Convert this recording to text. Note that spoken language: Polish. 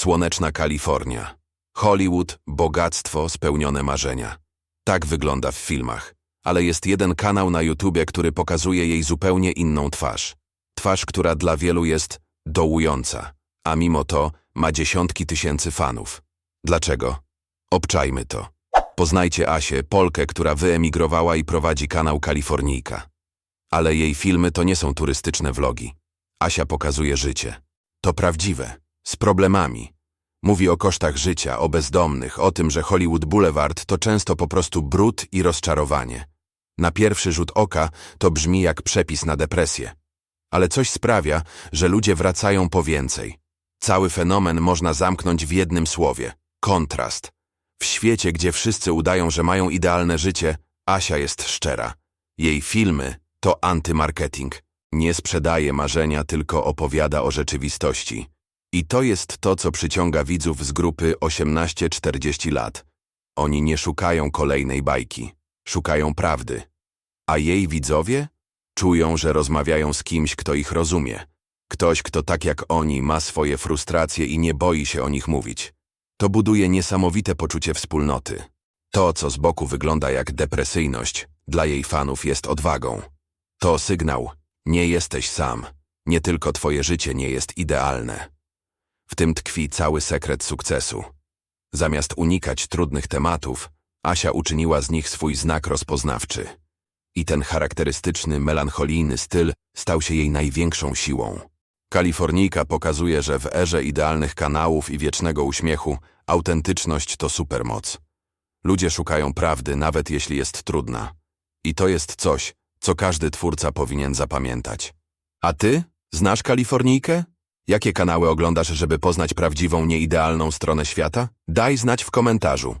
Słoneczna Kalifornia. Hollywood, bogactwo, spełnione marzenia. Tak wygląda w filmach. Ale jest jeden kanał na YouTubie, który pokazuje jej zupełnie inną twarz. Twarz, która dla wielu jest dołująca, a mimo to ma dziesiątki tysięcy fanów. Dlaczego? Obczajmy to. Poznajcie Asię, Polkę, która wyemigrowała i prowadzi kanał Kalifornijka. Ale jej filmy to nie są turystyczne vlogi. Asia pokazuje życie. To prawdziwe, z problemami. Mówi o kosztach życia, o bezdomnych, o tym, że Hollywood Boulevard to często po prostu brud i rozczarowanie. Na pierwszy rzut oka to brzmi jak przepis na depresję. Ale coś sprawia, że ludzie wracają po więcej. Cały fenomen można zamknąć w jednym słowie kontrast. W świecie, gdzie wszyscy udają, że mają idealne życie, Asia jest szczera. Jej filmy to antymarketing. Nie sprzedaje marzenia, tylko opowiada o rzeczywistości. I to jest to, co przyciąga widzów z grupy 18-40 lat. Oni nie szukają kolejnej bajki, szukają prawdy. A jej widzowie czują, że rozmawiają z kimś, kto ich rozumie. Ktoś, kto tak jak oni ma swoje frustracje i nie boi się o nich mówić. To buduje niesamowite poczucie wspólnoty. To, co z boku wygląda jak depresyjność, dla jej fanów jest odwagą. To sygnał, nie jesteś sam, nie tylko twoje życie nie jest idealne. W tym tkwi cały sekret sukcesu. Zamiast unikać trudnych tematów, Asia uczyniła z nich swój znak rozpoznawczy. I ten charakterystyczny, melancholijny styl stał się jej największą siłą. Kalifornijka pokazuje, że w erze idealnych kanałów i wiecznego uśmiechu autentyczność to supermoc. Ludzie szukają prawdy, nawet jeśli jest trudna. I to jest coś, co każdy twórca powinien zapamiętać. A ty? Znasz Kalifornijkę? Jakie kanały oglądasz, żeby poznać prawdziwą, nieidealną stronę świata? Daj znać w komentarzu.